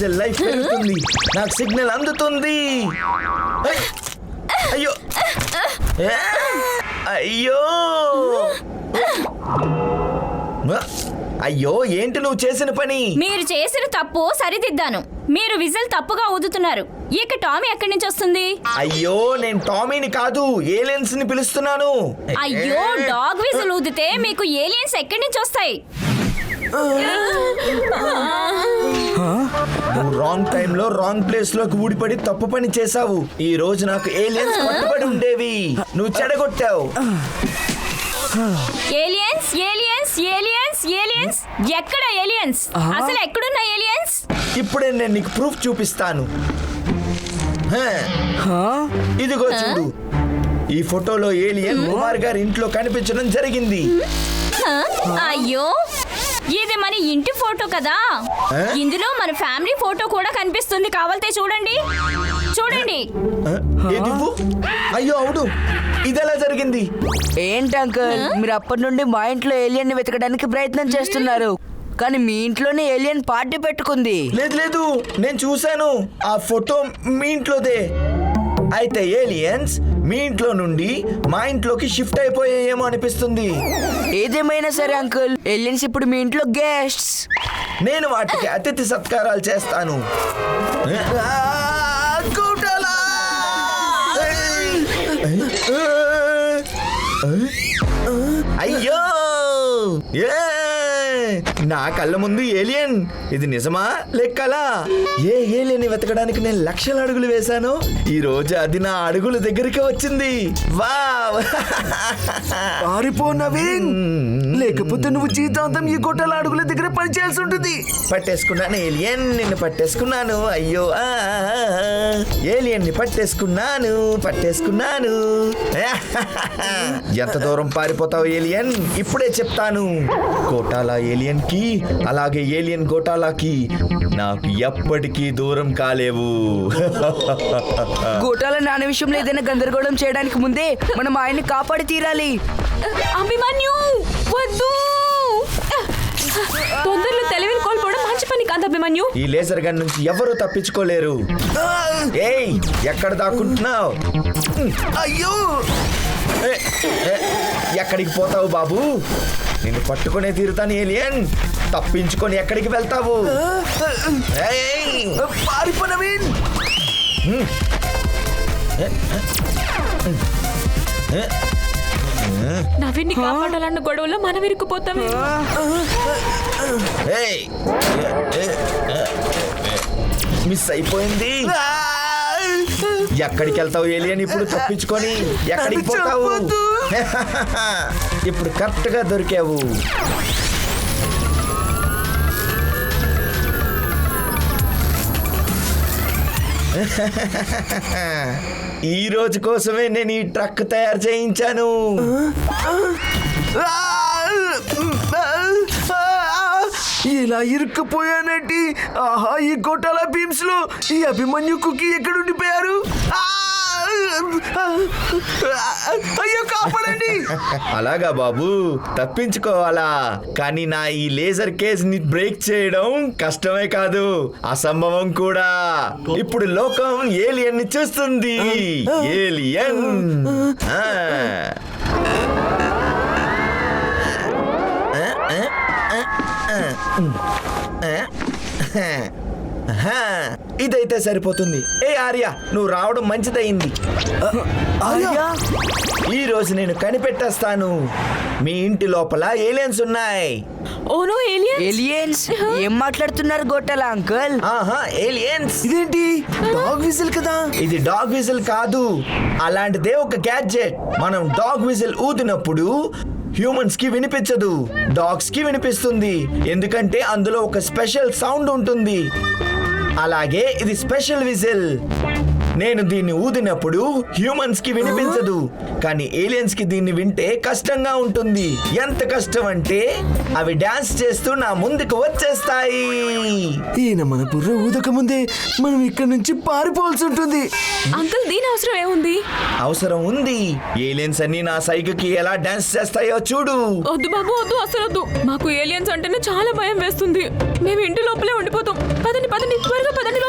Whistle life పెరుగుతుంది. నాకు signal అందుతుంది! అయ్యో! అయ్యో! అయ్యో ఏంటి నువ్వు చేసిన పని? మీరు చేసిన తప్పు సరిదిద్దాను. మీరు విజిల్ తప్పుగా ఊదుతున్నారు. ఇక టామీ ఎక్కడి నుంచి వస్తుంది? అయ్యో నేను టామీని కాదు ఏలియన్స్ని పిలుస్తున్నాను. అయ్యో డాగ్ విజిల్ ఊదితే మీకు ఏలియన్స్ ఎక్కడి నుంచి వస్తాయి? నువ్వు రాంగ్ టైంలో రాంగ్ ప్లేస్లోకి ఊడిపడి తప్పు పని చేశావు. ఈ రోజు నాకు ఏలియన్స్ పట్టుబడి ఉండేవి. నువ్వు చెడగొట్టావు. ఏలియన్స్ ఏలియన్స్ ఏలియన్స్ ఏలియన్స్ ఎక్కడ ఏలియన్స్ అసలు ఎక్కడున్న ఏలియన్స్ ఇప్పుడే నేను నీకు ప్రూఫ్ చూపిస్తాను. హ, ఇదిగో చూడు. ఈ ఫోటోలో ఏలియన్ కుమార్ గారి ఇంట్లో కనిపించడం జరిగింది. హ? అయ్యో. ఇది మన ఇంటి ఫోటో కదా? ఇందులో మన ఫ్యామిలీ ఫోటో కూడా కనిపిస్తుంది. కావాలితే చూడండి. చూడండి? అయ్యో అవును. ఇదెలా జరిగింది? ఏంటి అంకుల్? మీరు అప్పటి నుండి మా ఇంట్లో ఏలియన్ని వెతకడానికి ప్రయత్నం చేస్తున్నారు. కానీ మీ ఇంట్లోనే ఏలియన్ పార్టీ పెట్టుకుంది. లేదు లేదు. నేను చూశాను. ఆ ఫోటో మీ ఇంట్లోదే. అయితే ఏలియన్స్ మీ ఇంట్లో నుండి మా ఇంట్లోకి షిఫ్ట్ అయిపోయాయేమో అనిపిస్తుంది ఏదేమైనా సరే అంకుల్ ఏలియన్స్ ఇప్పుడు మీ ఇంట్లో గెస్ట్స్ నేను వాటికి అతిథి సత్కారాలు చేస్తాను! అయ్యో ఏ! నా కళ్ళ ముందు ఏలియన్. ఇది నిజమా? లెక్కలా? ఏ ఏలియన్ వెతకడానికి నేను లక్షల అడుగులు వేశాను? ఈ రోజు అది నా అడుగుల దగ్గరికి వచ్చింది. పారిపో నవీన్. లేకపోతే నువ్వు జీవితాంతం ఈ గొట్టల అడుగుల దగ్గర పనిచేయాల్సి ఉంటుంది. పట్టేసుకున్నాను ఏలియన్. నిన్ను పట్టేసుకున్నాను. అయ్యో. ఏలియన్ని పట్టేసుకున్నాను పట్టేసుకున్నాను. ఎంత దూరం పారిపోతావు ఏలియన్ ఇప్పుడే చెప్తాను. గోటాలా ఏలియన్కి అలాగే ఏలియన్ గోటాలాకి నాకు ఎప్పటికీ దూరం కాలేవు. గోటాల నాన్న విషయంలో ఏదైనా గందరగోళం చేయడానికి ముందే మనం ఆయన్ని కాపాడి తీరాలి. అభిమన్యు వద్దు! తొందరలో తెలివిని కోల్పోవడం మంచి పని కాదు అభిమన్యు. ఈ లేజర్ గన్ నుంచి ఎవరు తప్పించుకోలేరు. ఏయ్ ఎక్కడ దాక్కుంటున్నావు? అయ్యో! ఏ, ఏ, ఎక్కడికి పోతావు బాబు? నిన్ను పట్టుకునే తీరుతాను ఏలియన్. తప్పించుకొని ఎక్కడికి వెళ్తావు? ఏయ్! పారిపో నవీన్. నవీన్ని కాపాడాలన్న గొడవలో మనం ఇరుక్కుపోతామే. మిస్ అయిపోయింది. ఎక్కడికి వెళ్తావు ఏలియన్ ఇప్పుడు తప్పించుకొని ఎక్కడికి పోతావు. ఇప్పుడు కరెక్ట్గా దొరికావు. ఈ రోజు కోసమే నేను ఈ ట్రక్ తయారు చేయించాను. ఇలా ఇరుక్కుపోయానటి ఆహా ఈ గోటాల బీమ్స్లో ఈ అభిమన్యు కుకి ఎక్కడ ఉండిపోయారు అయ్యో కాపాడండి! అలాగా బాబు తప్పించుకోవాలా. కానీ నా ఈ లేజర్ కేస్ని బ్రేక్ చేయడం కష్టమే కాదు అసంభవం కూడా. ఇప్పుడు లోకం ఏలియన్ని చూస్తుంది. ఏలియన్. ఇదైతే సరిపోతుంది. ఏ ఆర్య నువ్వు రావడం మంచిదయింది. ఆర్య? ఈ రోజు నేను కనిపెట్టేస్తాను. మీ ఇంటి లోపల ఏలియన్స్ ఉన్నాయి. ఓనో ఏలియన్ ఏలియన్స్ ఏం మాట్లాడుతున్నారు గోటాల అంకుల్ ఆహా ఏలియన్స్ ఇదేంటి? డాగ్ విజిల్ కదా? ఇది డాగ్ విజిల్ కాదు. అలాంటిదే ఒక గ్యాడ్జెట్ మనం డాగ్ విజిల్ ఊదినప్పుడు హ్యూమన్స్కి వినిపించదు డాగ్స్కి వినిపిస్తుంది. ఎందుకంటే అందులో ఒక స్పెషల్ సౌండ్ ఉంటుంది. అలాగే ఇది స్పెషల్ విజిల్. నేను దీన్ని ఊదినప్పుడు హ్యూమన్స్కి వినిపించదు. కానీ ఏలియన్స్కి దీన్ని వింటే కష్టంగా ఉంటుంది. ఎంత కష్టం అంటే అవి డాన్స్ చేస్తూ నా ముందుకు వచ్చేస్తాయి. ఈయన మన బుర్ర ఊదక ముందే మనం ఇక్కడ నుంచి పారిపోవాల్సి ఉంటుంది. అంకుల్ దీని అవసరం ఏముంది? అవసరం ఉంది. ఏలియన్స్ అన్ని నా సైకికి ఎలా డాన్స్ చేస్తాయో చూడు. వద్దు బాబు వద్దు అసలు వద్దు. మాకు ఏలియన్స్ అంటేనే చాలా భయం వేస్తుంది. మేము ఇంటి లోపలే ఉండిపోతాం. పద పదండి పదండి త్వరగా పదండి